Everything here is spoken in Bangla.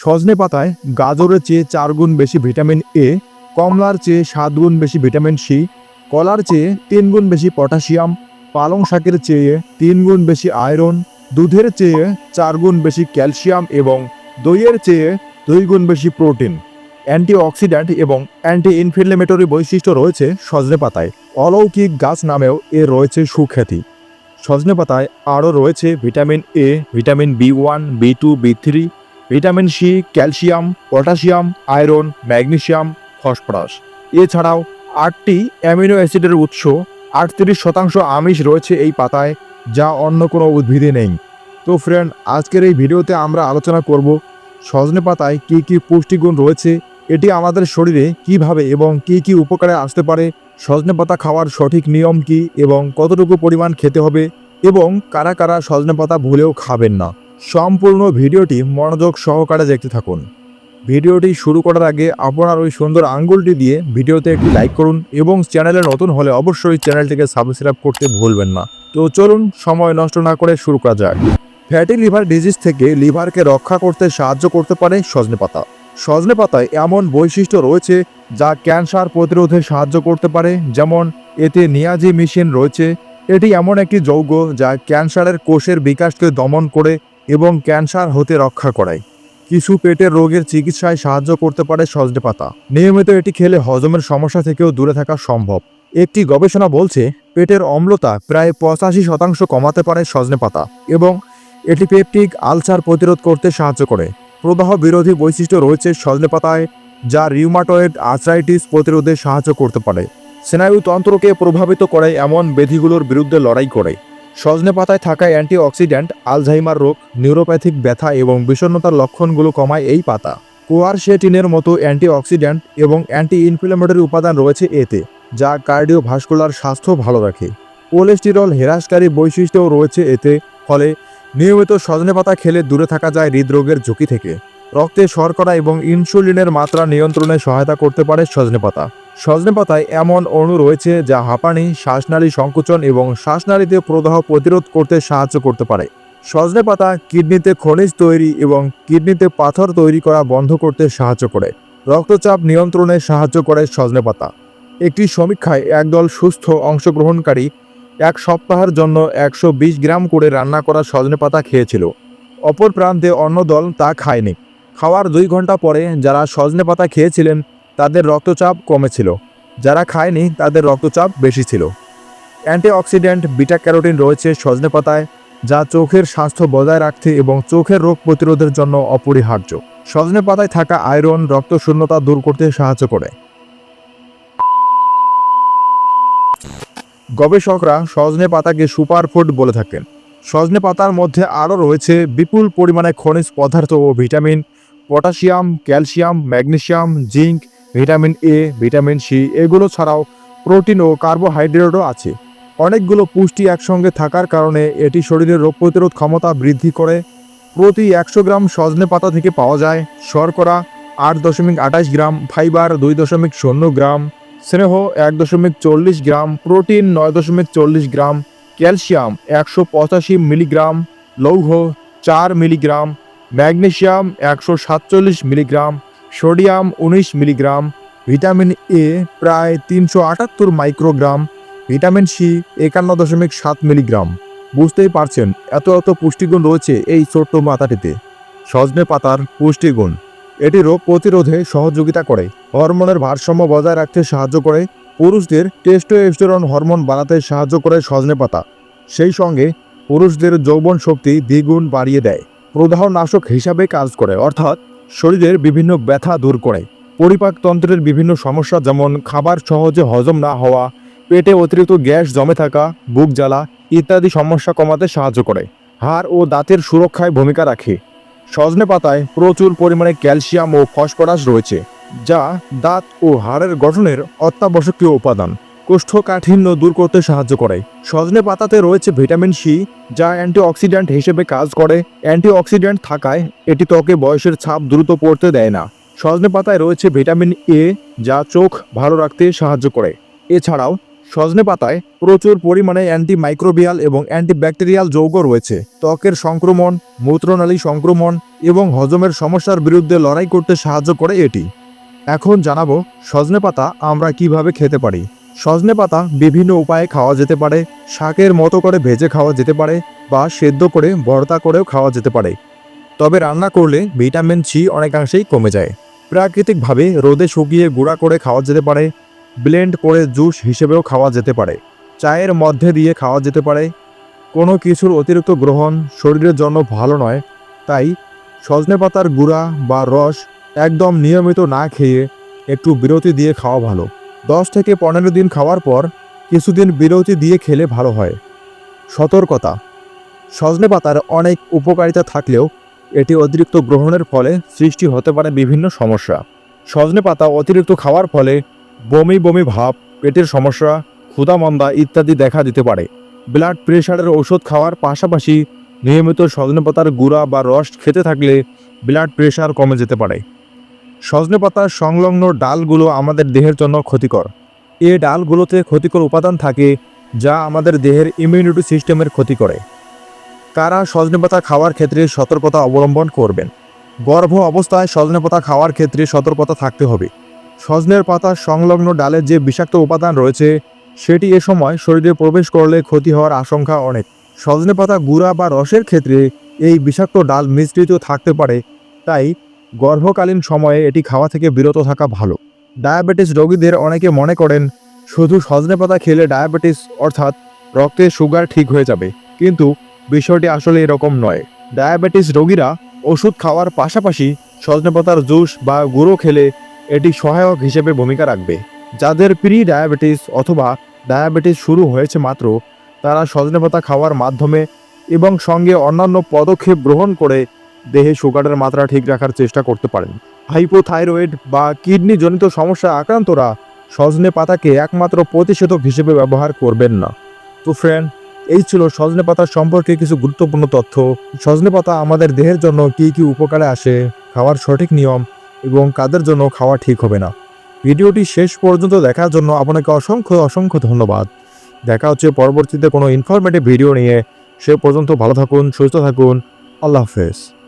সজনে পাতায় গাজরের চেয়ে চার গুণ বেশি ভিটামিন এ কমলার চেয়ে সাত গুণ বেশি ভিটামিন সি কলার চেয়ে তিন গুণ বেশি পটাশিয়াম, পালং শাকের চেয়ে তিন গুণ বেশি আয়রন, দুধের চেয়ে চার গুণ বেশি ক্যালসিয়াম এবং দইয়ের চেয়ে দুই গুণ বেশি প্রোটিন। অ্যান্টিঅক্সিডেন্ট এবং অ্যান্টি ইনফ্লেমেটরি বৈশিষ্ট্য রয়েছে সজনে পাতায়। অলৌকিক গাছ নামেও এর রয়েছে সুখ্যাতি। সজনে পাতায় আরও রয়েছে vitamin A vitamin B one B two B three vitamin C, calcium, potassium, iron, magnesium, phosphorus. এছাড়াও আটটি অ্যামিনো অ্যাসিডের উৎস, আটত্রিশ শতাংশ আমিষ রয়েছে এই পাতায়, যা অন্য কোনো উদ্ভিদে নেই। তো ফ্রেন্ড আজকের এই ভিডিওতে আমরা আলোচনা করব সজনে পাতায় কী কী পুষ্টিগুণ রয়েছে, এটি আমাদের শরীরে কীভাবে এবং কি কি উপকারে আসতে পারে, সজনে পাতা খাওয়ার সঠিক নিয়ম কি এবং কতটুকু পরিমাণ খেতে হবে এবং কারা কারা সজনে পাতা ভুলেও খাবেন না। সম্পূর্ণ ভিডিওটি মনোযোগ সহকারে দেখতে থাকুন। ভিডিওটি শুরু করার আগে আপনার ওই সুন্দর আঙ্গুলটি দিয়ে ভিডিওতে একটি লাইক করুন এবং চ্যানেলে নতুন হলে অবশ্যই চ্যানেলটিকে সাবস্ক্রাইব করতে ভুলবেন না। তো চলুন, সময় নষ্ট না করে শুরু করা যাক। ফ্যাটি লিভার ডিজিজ থেকে লিভারকে রক্ষা করতে সাহায্য করতে পারে সজনে পাতা। সজনে পাতায় এমন বৈশিষ্ট্য রয়েছে যা ক্যান্সার প্রতিরোধে সাহায্য করতে পারে, যেমন এতে নিয়াজি মেশিন রয়েছে। এটি এমন একটি যৌগ যা ক্যান্সারের কোষের বিকাশকে দমন করে এবং ক্যান্সার হতে রক্ষা করায়। কিছু পেটের রোগের চিকিৎসায় সাহায্য করতে পারে সজনে পাতা। নিয়মিত এটি খেলে হজমের সমস্যা থেকেও দূরে থাকা সম্ভব। একটি গবেষণা বলছে, পেটের অম্লতা প্রায় পঁচাশি শতাংশ কমাতে পারে সজনে পাতা এবং এটি পেপটিক আলসার প্রতিরোধ করতে সাহায্য করে। প্রদাহ বিরোধী বৈশিষ্ট্য রয়েছে সজনে পাতায়, যা রিউমাটয়েড আর্থ্রাইটিস প্রতিরোধে সাহায্য করতে পারে। স্নায়ুতন্ত্রকে প্রভাবিত করে এমন ব্যাধিগুলোর বিরুদ্ধে লড়াই করে। সজনে পাতায় থাকা অ্যান্টিঅক্সিডেন্ট, আলঝাইমার রোগ, নিউরোপ্যাথিক ব্যথা এবং বিষণ্ণতার লক্ষণগুলো কমায় এই পাতা। কোয়ারশেটিনের মতো অ্যান্টিঅক্সিডেন্ট এবং অ্যান্টি ইনফ্লেমেটরি উপাদান রয়েছে এতে, যা কার্ডিওভাস্কুলার স্বাস্থ্য ভালো রাখে। কোলেস্টেরল হ্রাসকারী বৈশিষ্ট্যও রয়েছে এতে, ফলে নিয়মিত সজনে পাতা খেলে দূরে থাকা যায় হৃদরোগের ঝুঁকি থেকে। রক্তে শর্করা এবং ইনসুলিনের মাত্রা নিয়ন্ত্রণে সহায়তা করতে পারে সজনে পাতা। সজনে পাতায় এমন অণু রয়েছে যা হাঁপানি, শ্বাসনালী সংকুচন এবং শ্বাসনালীতে প্রদাহ প্রতিরোধ করতে সাহায্য করতে পারে। সজনে পাতা কিডনিতে খনিজ তৈরি এবং কিডনিতে পাথর তৈরি করা বন্ধ করতে সাহায্য করে। রক্তচাপ নিয়ন্ত্রণে সাহায্য করে সজনে পাতা একটি সমীক্ষায় একদল সুস্থ অংশগ্রহণকারী এক সপ্তাহের জন্য একশো বিশ গ্রাম করে রান্না করা সজনে পাতা খেয়েছিল। অপর প্রান্তে অন্য দল তা খায়নি। খাওয়ার দুই ঘণ্টা পরে যারা সজনে পাতা খেয়েছিলেন তাদের রক্তচাপ কমেছিল। যারা খায়নি, তাদের রক্তচাপ বেশি ছিল। অ্যান্টিঅক্সিডেন্ট বিটা ক্যারোটিন রয়েছে সজনে পাতায়, যা চোখের স্বাস্থ্য বজায় রাখতে এবং চোখের রোগ প্রতিরোধের জন্য অপরিহার্য। সজনে পাতায় থাকা আয়রন রক্ত শূন্যতা দূর করতে সাহায্য করে। গবেষকরা সজনে পাতাকে সুপারফুড বলে থাকেন। সজনে পাতার মধ্যে আরও রয়েছে বিপুল পরিমাণে খনিজ পদার্থ ও vitamin, potassium, calcium magnesium zinc vitamin A vitamin C এগুলো ছাড়াও প্রোটিন ও কার্বোহাইড্রেটও আছে। অনেকগুলো পুষ্টি একসঙ্গে থাকার কারণে এটি শরীরের রোগ প্রতিরোধ ক্ষমতা বৃদ্ধি করে। প্রতি একশো গ্রাম সজনে পাতা থেকে পাওয়া যায় শর্করা আট দশমিক আঠাশ গ্রাম, ফাইবার দুই দশমিক শূন্য গ্রাম, স্নেহ এক দশমিক চল্লিশ গ্রাম, প্রোটিন নয় দশমিক চল্লিশ গ্রাম, ক্যালসিয়াম একশো পঁচাশি মিলিগ্রাম, লৌহ চার মিলিগ্রাম ম্যাগনেশিয়াম একশো সাতচল্লিশ মিলিগ্রাম সোডিয়াম উনিশ মিলিগ্রাম, ভিটামিন এ প্রায় তিনশো আটাত্তর মাইক্রোগ্রাম, ভিটামিন সি একান্ন দশমিক সাত মিলিগ্রাম। বুঝতেই পারছেন, এত এত পুষ্টিগুণ রয়েছে এই ছোট্ট মাথাটিতে। সজনে পাতার পুষ্টিগুণ। এটি রোগ প্রতিরোধে সহযোগিতা করে, হরমোনের ভারসাম্য বজায় রাখতে সাহায্য করে, পুরুষদের টেস্টোস্টেরন হরমোন বানাতে সাহায্য করে সজনে পাতা। সেই সঙ্গে পুরুষদের যৌবন শক্তি দ্বিগুণ বাড়িয়ে দেয় প্রদাহ নাশক হিসাবে কাজ করে, অর্থাৎ শরীরের বিভিন্ন ব্যথা দূর করে। পরিপাকতন্ত্রের বিভিন্ন সমস্যা যেমন খাবার সহজে হজম না হওয়া, পেটে অতিরিক্ত গ্যাস জমে থাকা, বুক জ্বালা ইত্যাদি সমস্যা কমাতে সাহায্য করে। হাড় ও দাঁতের সুরক্ষায় ভূমিকা রাখে। সজনে পাতায় প্রচুর পরিমাণে ক্যালসিয়াম ও ফসফরাস রয়েছে, যা দাঁত ও হাড়ের গঠনের অত্যাবশ্যকীয় উপাদান। কোষ্ঠকাঠিন্য দূর করতে সাহায্য করে। সজনে পাতাতে রয়েছে ভিটামিন সি, যা অ্যান্টিঅক্সিডেন্ট হিসেবে কাজ করে। অ্যান্টিঅক্সিডেন্ট থাকায় এটি ত্বকে বয়সের ছাপ দ্রুত পড়তে দেয় না। সজনে পাতায় রয়েছে ভিটামিন এ, যা চোখ ভালো রাখতে সাহায্য করে। এছাড়াও, সজনে পাতায় প্রচুর পরিমাণে অ্যান্টিমাইক্রোবিয়াল এবং অ্যান্টিব্যাকটেরিয়াল যৌগ রয়েছে। ত্বকের সংক্রমণ, মূত্রনালী সংক্রমণ এবং হজমের সমস্যার বিরুদ্ধে লড়াই করতে সাহায্য করে এটি। এখন জানাব, সজনে পাতা আমরা কীভাবে খেতে পারি। সজনে পাতা বিভিন্ন উপায়ে খাওয়া যেতে পারে, শাকের মতো করে ভেজে খাওয়া যেতে পারে বা সেদ্ধ করে ভর্তা করেও খাওয়া যেতে পারে। তবে রান্না করলে ভিটামিন সি অনেকাংশেই কমে যায়। প্রাকৃতিকভাবে রোদে শুকিয়ে গুঁড়া করে খাওয়া যেতে পারে, ব্লেন্ড করে জুস হিসেবেও খাওয়া যেতে পারে, চায়ের মধ্যে দিয়ে খাওয়া যেতে পারে। কোনো কিছুর অতিরিক্ত গ্রহণ শরীরের জন্য ভালো নয়, তাই সজনে পাতার গুঁড়া বা রস একদম নিয়মিত না খেয়ে একটু বিরতি দিয়ে খাওয়া ভালো। দশ থেকে পনেরো দিন খাওয়ার পর কিছুদিন বিরতি দিয়ে খেলে ভালো হয়। সতর্কতা। সজনে পাতার অনেক উপকারিতা থাকলেও এটি অতিরিক্ত গ্রহণের ফলে সৃষ্টি হতে পারে বিভিন্ন সমস্যা। সজনে পাতা অতিরিক্ত খাওয়ার ফলে বমি বমি ভাব, পেটের সমস্যা, ক্ষুধামন্দা ইত্যাদি দেখা দিতে পারে। ব্লাড প্রেশারের ওষুধ খাওয়ার পাশাপাশি নিয়মিত সজনে পাতার গুঁড়া বা রস খেতে থাকলে ব্লাড প্রেশার কমে যেতে পারে। সজনে পাতার সংলগ্ন ডালগুলো আমাদের দেহের জন্য ক্ষতিকর। এ ডালগুলোতে ক্ষতিকর উপাদান থাকে যা আমাদের দেহের ইমিউনিটি সিস্টেমের ক্ষতি করে। কারা সজনে পাতা খাওয়ার ক্ষেত্রে সতর্কতা অবলম্বন করবেন? গর্ভ অবস্থায় সজনে পাতা খাওয়ার ক্ষেত্রে সতর্কতা থাকতে হবে। সজনের পাতার সংলগ্ন ডালের যে বিষাক্ত উপাদান রয়েছে, সেটি এ সময় শরীরে প্রবেশ করলে ক্ষতি হওয়ার আশঙ্কা অনেক। সজনে পাতা গুঁড়া বা রসের ক্ষেত্রে এই বিষাক্ত ডাল মিশ্রিত থাকতে পারে, তাই গর্ভকালীন সময়ে এটি খাওয়া থেকে বিরত থাকা ভালো। ডায়াবেটিস রোগীদের অনেকে মনে করেন, শুধু সজনে পাতা খেলে ডায়াবেটিস, অর্থাৎ রক্তে সুগার ঠিক হয়ে যাবে। কিন্তু বিষয়টি আসলে এরকম নয়। ডায়াবেটিস রোগীরা ওষুধ খাওয়ার পাশাপাশি সজনে পাতার জুস বা গুঁড়ো খেলে এটি সহায়ক হিসেবে ভূমিকা রাখবে। যাদের প্রি ডায়াবেটিস অথবা ডায়াবেটিস শুরু হয়েছে মাত্র, তারা সজনে পাতা খাওয়ার মাধ্যমে এবং সঙ্গে অন্যান্য পদক্ষেপ গ্রহণ করে দেহে সুগারের মাত্রা ঠিক রাখার চেষ্টা করতে পারেন। হাইপোথাইরয়েড বা কিডনি জনিত সমস্যা আক্রান্তরা সজনে পাতাকে একমাত্র প্রতিষেধক হিসেবে ব্যবহার করবেন না। তো ফ্রেন্ড এই ছিল সজনে পাতা সম্পর্কে কিছু গুরুত্বপূর্ণ তথ্য। সজনে পাতা আমাদের দেহের জন্য কি কি উপকারে আসে, খাওয়ার সঠিক নিয়ম এবং কাদের জন্য খাওয়া ঠিক হবে না। ভিডিওটি শেষ পর্যন্ত দেখার জন্য আপনাকে অসংখ্য অসংখ্য ধন্যবাদ। দেখা হচ্ছে পরবর্তীতে কোনো ইনফরমেটিভ ভিডিও নিয়ে। সে পর্যন্ত ভালো থাকুন, সুস্থ থাকুন। আল্লাহ হাফেজ।